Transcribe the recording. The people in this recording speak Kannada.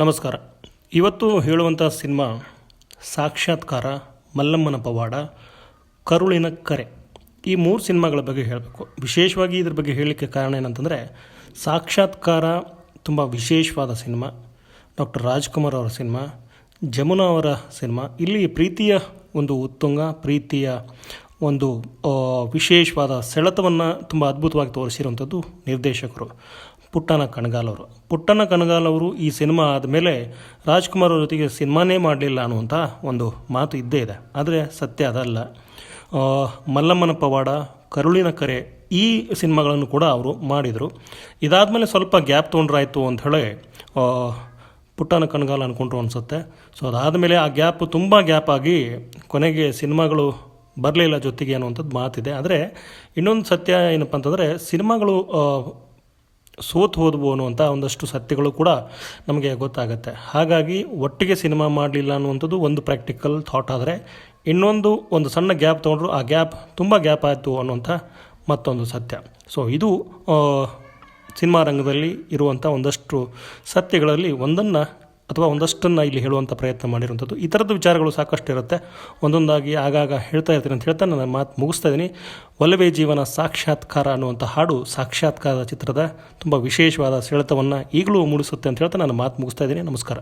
ನಮಸ್ಕಾರ. ಇವತ್ತು ಹೇಳುವಂಥ ಸಿನಿಮಾ ಸಾಕ್ಷಾತ್ಕಾರ ಮಲ್ಲಮ್ಮನ ಪವಾಡ, ಕರುಳಿನ ಕರೆ. ಈ ಮೂರು ಸಿನಿಮಾಗಳ ಬಗ್ಗೆ ಹೇಳಬೇಕು. ವಿಶೇಷವಾಗಿ ಇದ್ರ ಬಗ್ಗೆ ಹೇಳಲಿಕ್ಕೆ ಕಾರಣ ಏನಂತಂದರೆ, ಸಾಕ್ಷಾತ್ಕಾರ ತುಂಬ ವಿಶೇಷವಾದ ಸಿನಿಮಾ. ಡಾಕ್ಟರ್ ರಾಜ್ಕುಮಾರ್ ಅವರ ಸಿನಿಮಾ, ಜಮುನಾ ಅವರ ಸಿನಿಮಾ. ಇಲ್ಲಿ ಪ್ರೀತಿಯ ಒಂದು ಉತ್ತುಂಗ, ಪ್ರೀತಿಯ ಒಂದು ವಿಶೇಷವಾದ ಸೆಳೆತವನ್ನು ತುಂಬ ಅದ್ಭುತವಾಗಿ ತೋರಿಸಿರುವಂಥದ್ದು ನಿರ್ದೇಶಕರು. ಪುಟ್ಟನ ಕಣಗಾಲ್ ಅವರು. ಪುಟ್ಟನ ಕಣಗಾಲ್ ಅವರು ಈ ಸಿನಿಮಾ ಆದಮೇಲೆ ರಾಜ್ಕುಮಾರ್ ಅವ್ರ ಜೊತೆಗೆ ಸಿನಿಮಾನೇ ಮಾಡಲಿಲ್ಲ ಅನ್ನುವಂಥ ಒಂದು ಮಾತು ಇದ್ದೇ ಇದೆ. ಆದರೆ ಸತ್ಯ ಅದಲ್ಲ. ಮಲ್ಲಮ್ಮನ ಪವಾಡ, ಕರುಳಿನ ಕರೆ ಈ ಸಿನಿಮಾಗಳನ್ನು ಕೂಡ ಅವರು ಮಾಡಿದರು. ಇದಾದಮೇಲೆ ಸ್ವಲ್ಪ ಗ್ಯಾಪ್ ತೊಗೊಂಡ್ರಾಯ್ತು ಅಂತ ಹೇಳಿ ಪುಟ್ಟನ ಕಣಗಾಲ ಅಂದ್ಕೊಂಡ್ರು ಅನಿಸುತ್ತೆ. ಸೊ ಅದಾದಮೇಲೆ ಆ ಗ್ಯಾಪ್ ತುಂಬ ಗ್ಯಾಪ್ ಆಗಿ ಕೊನೆಗೆ ಸಿನಿಮಾಗಳು ಬರಲಿಲ್ಲ ಜೊತೆಗೆ ಅನ್ನುವಂಥದ್ದು ಮಾತಿದೆ. ಆದರೆ ಇನ್ನೊಂದು ಸತ್ಯ ಏನಪ್ಪ ಅಂತಂದರೆ, ಸಿನಿಮಾಗಳು ಸೋತು ಹೋದವು ಅನ್ನುವಂಥ ಒಂದಷ್ಟು ಸತ್ಯಗಳು ಕೂಡ ನಮಗೆ ಗೊತ್ತಾಗುತ್ತೆ. ಹಾಗಾಗಿ ಒಟ್ಟಿಗೆ ಸಿನಿಮಾ ಮಾಡಲಿಲ್ಲ ಅನ್ನುವಂಥದ್ದು ಒಂದು ಪ್ರಾಕ್ಟಿಕಲ್ ಥಾಟ್ ಆದರೆ ಇನ್ನೊಂದು ಒಂದು ಸಣ್ಣ ಗ್ಯಾಪ್ ತೊಗೊಂಡ್ರು ಆ ಗ್ಯಾಪ್ ತುಂಬ ಗ್ಯಾಪ್ ಆಯಿತು ಅನ್ನುವಂಥ ಮತ್ತೊಂದು ಸತ್ಯ. ಸೊ ಇದು ಸಿನಿಮಾ ರಂಗದಲ್ಲಿ ಇರುವಂಥ ಒಂದಷ್ಟು ಸತ್ಯಗಳಲ್ಲಿ ಒಂದನ್ನು ಅಥವಾ ಒಂದಷ್ಟನ್ನು ಇಲ್ಲಿ ಹೇಳುವಂಥ ಪ್ರಯತ್ನ ಮಾಡಿರುವಂಥದ್ದು ಈ ಥರದ ವಿಚಾರಗಳು ಸಾಕಷ್ಟು ಇರುತ್ತೆ. ಒಂದೊಂದಾಗಿ ಆಗಾಗ ಹೇಳ್ತಾ ಇರ್ತೀನಿ ಅಂತ ಹೇಳ್ತಾ ನನ್ನ ಮಾತು ಮುಗಿಸ್ತಾ ಇದ್ದೀನಿ. ಒಲವೇ ಜೀವನ ಸಾಕ್ಷಾತ್ಕಾರ ಅನ್ನುವಂಥ ಹಾಡು ಸಾಕ್ಷಾತ್ಕಾರದ ಚಿತ್ರದ ತುಂಬ ವಿಶೇಷವಾದ ಸೆಳೆತವನ್ನು ಈಗಲೂ ಮೂಡಿಸುತ್ತೆ ಅಂತ ಹೇಳ್ತಾ ನಾನು ಮಾತು ಮುಗಿಸ್ತಾ ಇದ್ದೀನಿ. ನಮಸ್ಕಾರ.